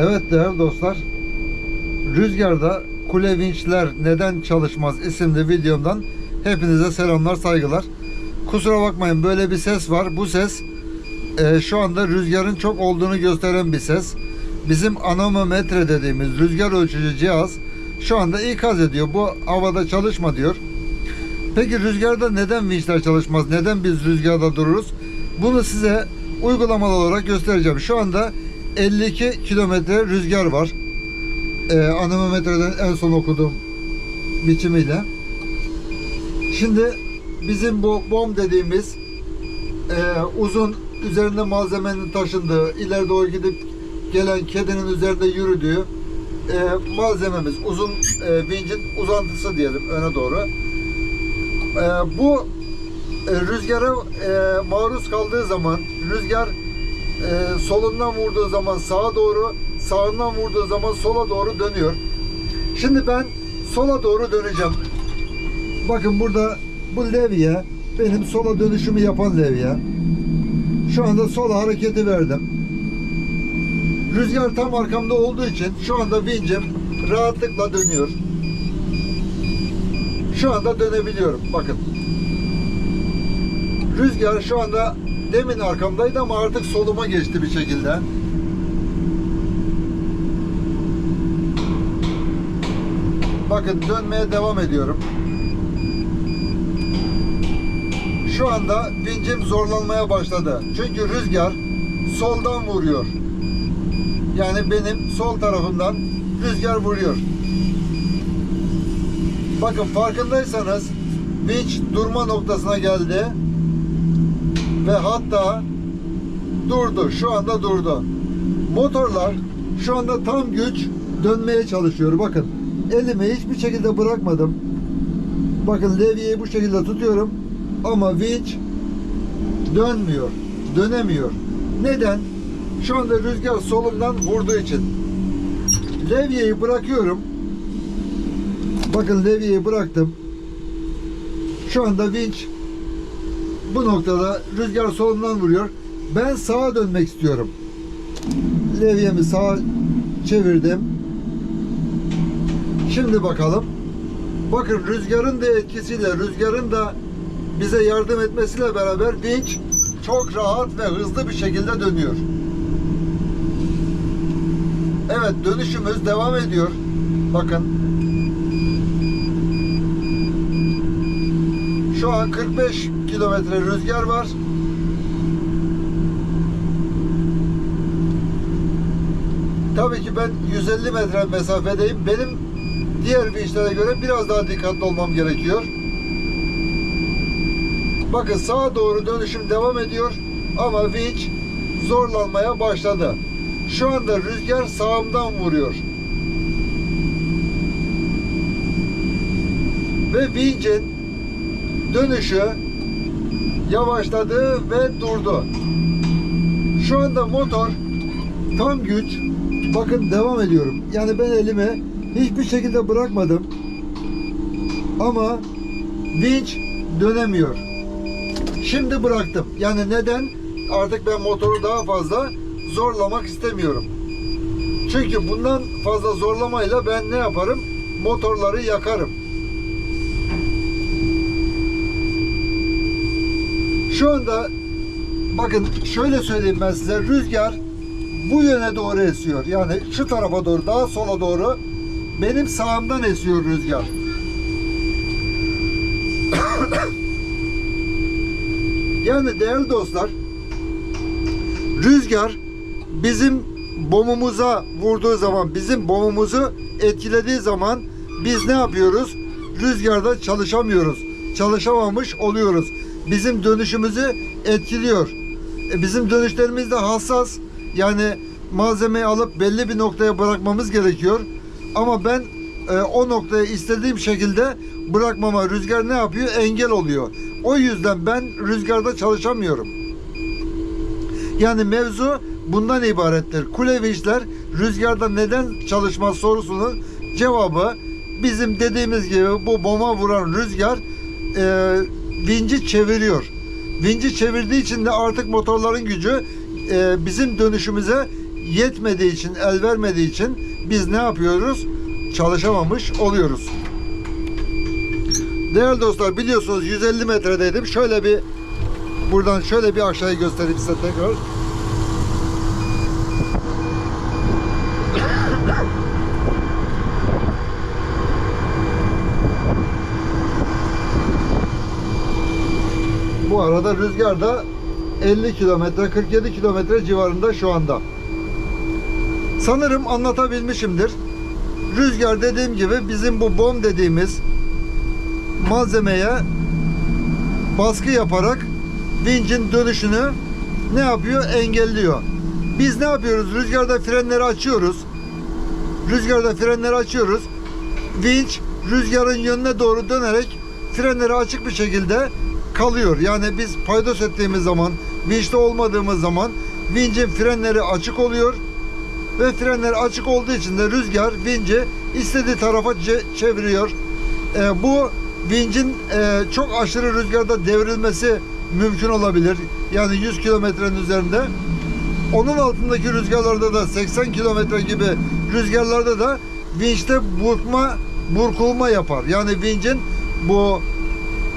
Evet değerli dostlar. Rüzgarda kule vinçler neden çalışmaz isimli videomdan hepinize selamlar saygılar. Kusura bakmayın böyle bir ses var. Bu ses e, şu anda rüzgarın çok olduğunu gösteren bir ses. Bizim anemometre dediğimiz rüzgar ölçücü cihaz şu anda ikaz ediyor. Bu havada çalışma diyor. Peki rüzgarda neden vinçler çalışmaz? Neden biz rüzgarda dururuz? Bunu size uygulamalı olarak göstereceğim. Şu anda 52 kilometre rüzgar var. Ee, anemometreden en son okuduğum biçimiyle. Şimdi bizim bu bom dediğimiz e, uzun üzerinde malzemenin taşındığı, ileri doğru gidip gelen kedinin üzerinde yürüdüğü e, malzememiz. Uzun e, vincin uzantısı diyelim öne doğru. E, bu e, rüzgara e, maruz kaldığı zaman rüzgar solundan vurduğu zaman sağa doğru sağından vurduğu zaman sola doğru dönüyor. Şimdi ben sola doğru döneceğim. Bakın burada bu levye benim sola dönüşümü yapan levye. Şu anda sola hareketi verdim. Rüzgar tam arkamda olduğu için şu anda vincim rahatlıkla dönüyor. Şu anda dönebiliyorum. Bakın. Rüzgar şu anda demin arkamdaydı ama artık soluma geçti bir şekilde. Bakın dönmeye devam ediyorum. Şu anda vincim zorlanmaya başladı. Çünkü rüzgar soldan vuruyor. Yani benim sol tarafımdan rüzgar vuruyor. Bakın farkındaysanız vinç durma noktasına geldi ve hatta durdu. Şu anda durdu. Motorlar şu anda tam güç dönmeye çalışıyor. Bakın elimi hiçbir şekilde bırakmadım. Bakın levyeyi bu şekilde tutuyorum ama vinç dönmüyor. Dönemiyor. Neden? Şu anda rüzgar solumdan vurduğu için. Levyeyi bırakıyorum. Bakın levyeyi bıraktım. Şu anda vinç bu noktada rüzgar solumdan vuruyor. Ben sağa dönmek istiyorum. Levyemi sağa çevirdim. Şimdi bakalım. Bakın rüzgarın da etkisiyle, rüzgarın da bize yardım etmesiyle beraber vinç çok rahat ve hızlı bir şekilde dönüyor. Evet dönüşümüz devam ediyor. Bakın. Şu an 45 kilometre rüzgar var. Tabii ki ben 150 metre mesafedeyim. Benim diğer vinçlere göre biraz daha dikkatli olmam gerekiyor. Bakın sağa doğru dönüşüm devam ediyor ama vinç zorlanmaya başladı. Şu anda rüzgar sağımdan vuruyor. Ve vincin dönüşü yavaşladı ve durdu. Şu anda motor tam güç bakın devam ediyorum. Yani ben elimi hiçbir şekilde bırakmadım. Ama vinç dönemiyor. Şimdi bıraktım. Yani neden? Artık ben motoru daha fazla zorlamak istemiyorum. Çünkü bundan fazla zorlamayla ben ne yaparım? Motorları yakarım. Şu anda bakın şöyle söyleyeyim ben size rüzgar bu yöne doğru esiyor. Yani şu tarafa doğru daha sola doğru benim sağımdan esiyor rüzgar. yani değerli dostlar rüzgar bizim bomumuza vurduğu zaman, bizim bomumuzu etkilediği zaman biz ne yapıyoruz? Rüzgarda çalışamıyoruz. Çalışamamış oluyoruz. Bizim dönüşümüzü etkiliyor. E, bizim dönüşlerimiz de hassas. Yani malzemeyi alıp belli bir noktaya bırakmamız gerekiyor. Ama ben e, o noktaya istediğim şekilde bırakmama rüzgar ne yapıyor? Engel oluyor. O yüzden ben rüzgarda çalışamıyorum. Yani mevzu bundan ibarettir. Kule vinçler rüzgarda neden çalışmaz sorusunun cevabı bizim dediğimiz gibi bu bomba vuran rüzgar e, vinci çeviriyor. Vinci çevirdiği için de artık motorların gücü e, bizim dönüşümüze yetmediği için, el vermediği için biz ne yapıyoruz? Çalışamamış oluyoruz. Değerli dostlar biliyorsunuz 150 metredeydim. Şöyle bir buradan şöyle bir aşağıya göstereyim size tekrar. Arada rüzgar da 50 kilometre 47 kilometre civarında şu anda. Sanırım anlatabilmişimdir. Rüzgar dediğim gibi bizim bu bom dediğimiz malzemeye baskı yaparak vincin dönüşünü ne yapıyor? Engelliyor. Biz ne yapıyoruz? Rüzgarda frenleri açıyoruz. Rüzgarda frenleri açıyoruz. Vinç rüzgarın yönüne doğru dönerek frenleri açık bir şekilde kalıyor. Yani biz paydos ettiğimiz zaman, vinçte olmadığımız zaman vincin frenleri açık oluyor ve frenler açık olduğu için de rüzgar vinci istediği tarafa çeviriyor. Ee, bu vincin e, çok aşırı rüzgarda devrilmesi mümkün olabilir. Yani 100 kilometrenin üzerinde. Onun altındaki rüzgarlarda da 80 kilometre gibi rüzgarlarda da vinçte burkma, burkulma yapar. Yani vincin bu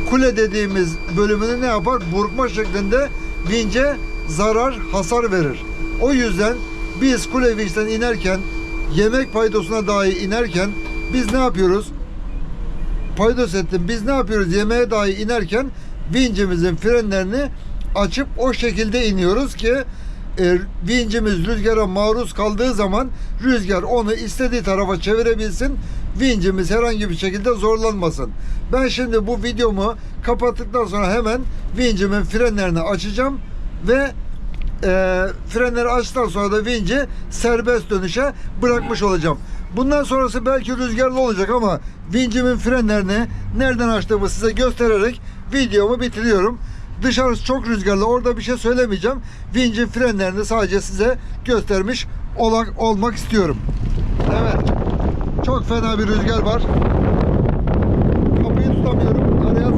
kule dediğimiz bölümünü ne yapar? Burkma şeklinde vince zarar, hasar verir. O yüzden biz kule vinçten inerken, yemek paydosuna dahi inerken biz ne yapıyoruz? Paydos ettim. Biz ne yapıyoruz? Yemeğe dahi inerken vincimizin frenlerini açıp o şekilde iniyoruz ki e, vincimiz rüzgara maruz kaldığı zaman rüzgar onu istediği tarafa çevirebilsin. Vincimiz herhangi bir şekilde zorlanmasın. Ben şimdi bu videomu kapattıktan sonra hemen vincimin frenlerini açacağım ve e, frenleri açtıktan sonra da vinci serbest dönüşe bırakmış olacağım. Bundan sonrası belki rüzgarlı olacak ama vincimin frenlerini nereden açtığımı size göstererek videomu bitiriyorum. Dışarısı çok rüzgarlı. Orada bir şey söylemeyeceğim. Vincin frenlerini sadece size göstermiş olak, olmak istiyorum. Çok fena bir rüzgar var. Kapıyı tutamıyorum. Araya.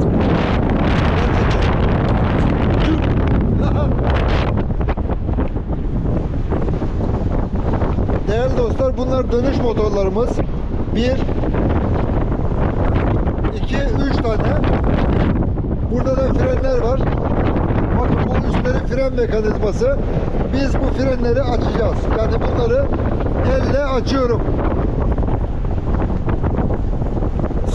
Değerli dostlar bunlar dönüş motorlarımız. Bir, iki, üç tane. Burada da frenler var. Bakın bu üstleri fren mekanizması. Biz bu frenleri açacağız. Yani bunları elle açıyorum.